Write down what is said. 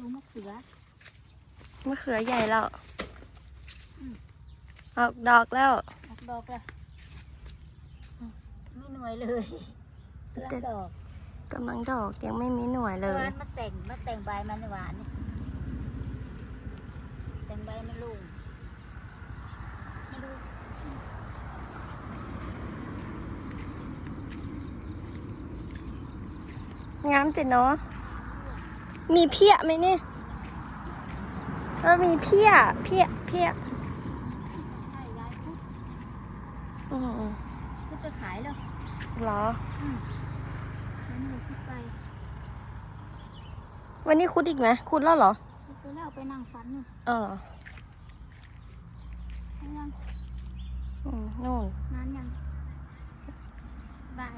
อมะเขือใหญ่แล้วอืมออกดอกแล้วออกดอกแล้วไม่หน่วยเลยกำลังดอกกำลังดอกยังไม่มีหน่วยเลหวายนมาแต่งมาแต่งใบมันหวานนี่แต่งใบมันลุงไม่รู้งามจิเนาะ มีเพี้ยไหมเนี่ยเออมีเพี้ย เพี้ย เพี้ยใช่ยายพุทธอืมพุทธจะขายแล้วเหรอ อืมฉันอยู่พุทธไปวันนี้คุดอีกไหมคุดแล้วเหรอพุทธไปแล้วไปนั่งฟันนู่นเออยังอืมนู่นนานยังบาย